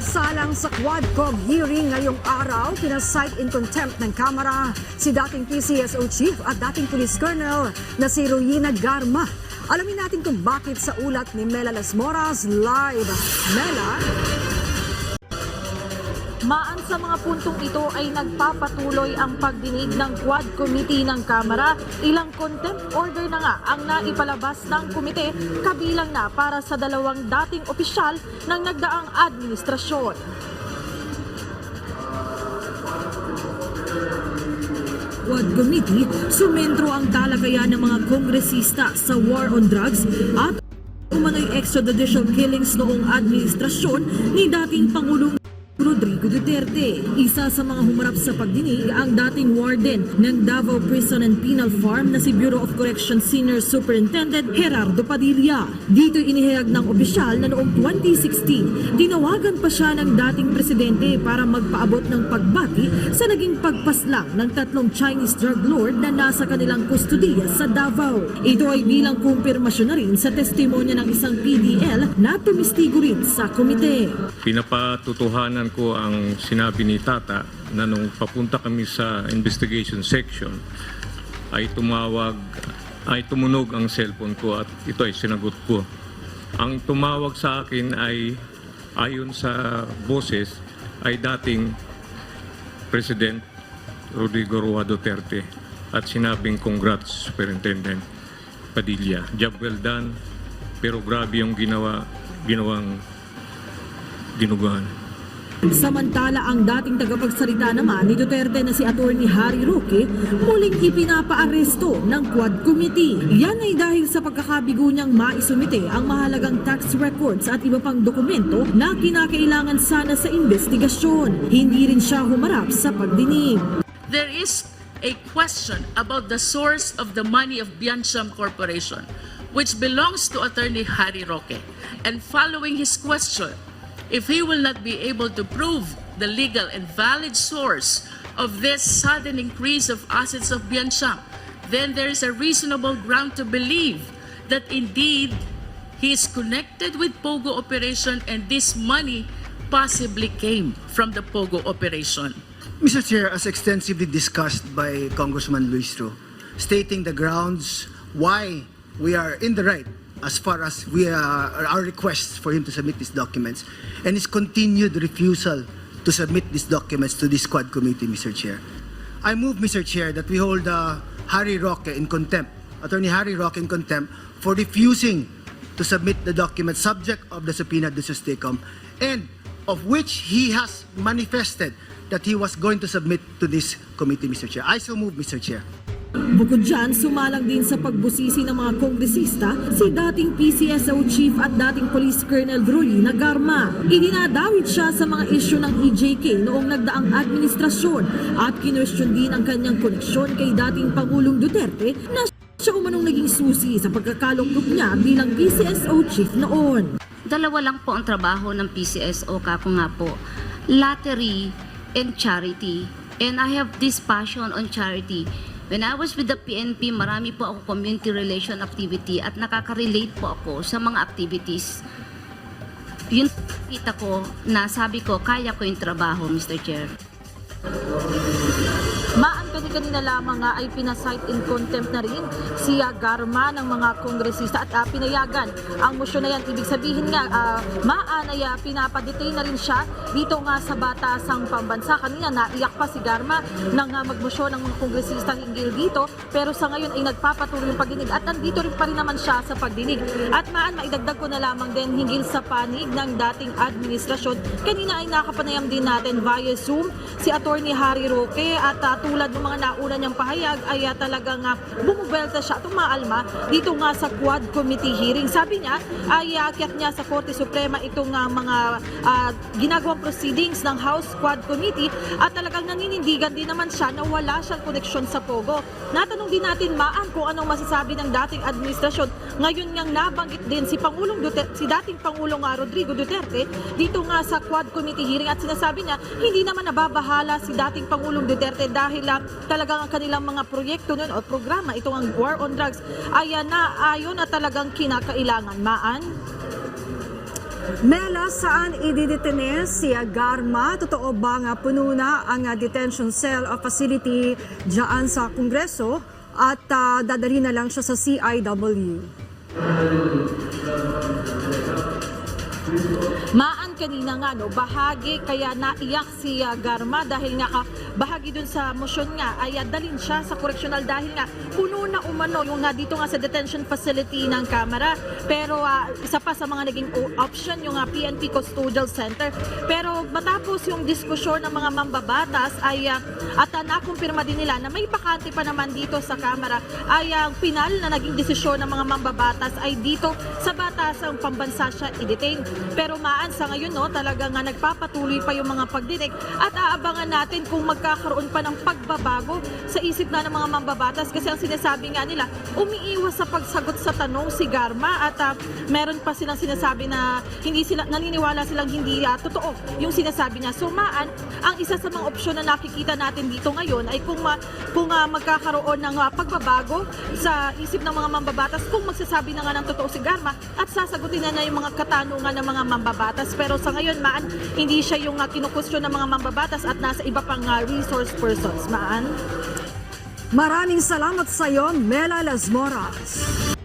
Nagsalang sa Quadcom hearing ngayong araw, pinasight in contempt ng Kamara si dating PCSO Chief at dating Police Colonel na si Ruina Garma. Alamin natin kung bakit sa ulat ni Mela Las Moras live. Mela? Maan sa mga puntong ito ay nagpapatuloy ang pagdinig ng Quad Committee ng Kamara. Ilang contempt order na nga ang naipalabas ng komite kabilang na para sa dalawang dating opisyal ng nagdaang administrasyon. Quad Committee, sumentro ang talakayan ng mga kongresista sa war on drugs at umano'y extrajudicial killings noong administrasyon ni dating Pangulong Rodrigo Duterte. Isa sa mga humarap sa pagdinig ang dating warden ng Davao Prison and Penal Farm na si Bureau of Corrections Senior Superintendent Gerardo Padilla. Dito inihayag ng opisyal na noong 2016, tinawagan pa siya ng dating presidente para magpaabot ng pagbati sa naging pagpaslang ng tatlong Chinese drug lord na nasa kanilang kustudiya sa Davao. Ito ay bilang kumpirmasyon na rin sa testimonya ng isang PDL na tumistigo rin sa komite. pinapatutuhanan ko ang sinabi ni Tata na nung papunta kami sa investigation section ay tumawag ay tumunog ang cellphone ko at ito ay sinagot ko. Ang tumawag sa akin ay ayon sa boses ay dating President Rodrigo Roa Duterte at sinabing congrats Superintendent Padilla. Job well done pero grabe yung ginawa ginawang dinuguan. Samantala ang dating tagapagsalita naman ni Duterte na si Attorney Harry Roque muling ipinapaaresto ng Quad Committee. Yan ay dahil sa pagkakabigo niyang maisumite ang mahalagang tax records at iba pang dokumento na kinakailangan sana sa investigasyon. Hindi rin siya humarap sa pagdinig. there is a question about the source of the money of Biancham Corporation, which belongs to Attorney Harry Roque. And following his question, if he will not be able to prove the legal and valid source of this sudden increase of assets of Biancham, then there is a reasonable ground to believe that indeed he is connected with Pogo operation and this money possibly came from the Pogo operation. Mr. Chair, as extensively discussed by Congressman Luis Ro, stating the grounds why we are in the right as far as we our requests for him to submit these documents and his continued refusal to submit these documents to this squad committee, Mr. Chair. I move, Mr. Chair, that we hold uh, Harry Roque in contempt, Attorney Harry Roque in contempt for refusing to submit the document subject of the subpoena de Sustecom and of which he has manifested that he was going to submit to this committee, Mr. Chair. I so move, Mr. Chair. Bukod dyan, sumalang din sa pagbusisi ng mga kongresista si dating PCSO Chief at dating Police Colonel Drolina Garma. Idinadawit siya sa mga isyu ng EJK noong nagdaang administrasyon at kinwestiyon din ang kanyang koneksyon kay dating Pangulong Duterte na siya umanong naging susi sa pagkakalungkot niya bilang PCSO Chief noon. Dalawa lang po ang trabaho ng PCSO, kako nga po. Lottery and charity. And I have this passion on charity. When I was with the PNP, marami po ako community relation activity at nakaka-relate po ako sa mga activities. Yun kita ko na sabi ko, kaya ko yung trabaho, Mr. Chair. Kanina lamang nga ay pinasight in contempt na rin si ah, Garma ng mga kongresista at ah, pinayagan ang motion na yan. Ibig sabihin nga, ah, maan ay ah, pinapadetain na rin siya dito nga sa batasang pambansa. Kanina naiyak pa si Garma nang ah, magmosyon ng mga kongresista hinggil dito pero sa ngayon ay nagpapatuloy yung pagdinig at nandito rin pa rin naman siya sa pagdinig. At maan, maidagdag ko na lamang din hinggil sa panig ng dating administrasyon. Kanina ay nakapanayam din natin via Zoom si Attorney Harry Roque at ah, tulad ng mga nauna niyang pahayag ay ah, talagang uh, bumubelta siya at umaalma dito nga sa Quad Committee hearing. Sabi niya ay aakyat niya sa Korte Suprema itong ah, mga ah, ginagawang proceedings ng House Quad Committee at talagang naninindigan din naman siya na wala siyang koneksyon sa Pogo. Natanong din natin maan kung anong masasabi ng dating administrasyon. Ngayon ngang nabanggit din si Pangulong Duterte, si dating Pangulong ah, Rodrigo Duterte dito nga sa Quad Committee hearing at sinasabi niya hindi naman nababahala si dating Pangulong Duterte dahil ah, talagang ang kanilang mga proyekto nun o programa, itong ang War on Drugs, ay ah, naayon na talagang kinakailangan. Maan? Mela, saan ididetene si Garma? Totoo ba nga puno na ang ah, detention cell o facility dyan sa Kongreso at ah, dadalhin na lang siya sa CIW? Maan kanina nga no, bahagi kaya naiyak si Garma dahil nga ka, bahagi dun sa motion nga ay ah, dalhin siya sa correctional dahil nga puno na umano yung nga dito nga sa detention facility ng Kamara. Pero ah, isa pa sa mga naging option yung ah, PNP Custodial Center. Pero matapos yung diskusyon ng mga mambabatas ay ah, at uh, nakumpirma din nila na may bakante pa naman dito sa Kamara ay ang pinal na naging desisyon ng mga mambabatas ay dito sa batasang pambansa siya i-detain. Pero maan sa ngayon no, talaga nga nagpapatuloy pa yung mga pagdinig at aabangan natin kung magkakaroon pa ng pagbabago sa isip na ng mga mambabatas kasi ang sinasabi nga nila umiiwas sa pagsagot sa tanong si Garma at ah, meron pa silang sinasabi na hindi sila naniniwala silang hindi ah, totoo yung sinasabi niya. So maan, ang isa sa mga opsyon na nakikita natin dito ngayon ay kung ma, kung ah, magkakaroon ng ah, pagbabago sa isip ng mga mambabatas kung magsasabi na nga ng totoo si Garma at sasagutin na niya yung mga katanungan ng mga mambabatas. Pero sa ngayon, maan, hindi siya yung uh, kinukwestiyon ng mga mambabatas at nasa iba pang ah, resource persons. Maan? Maraming salamat sa iyo, Mela Las Moras.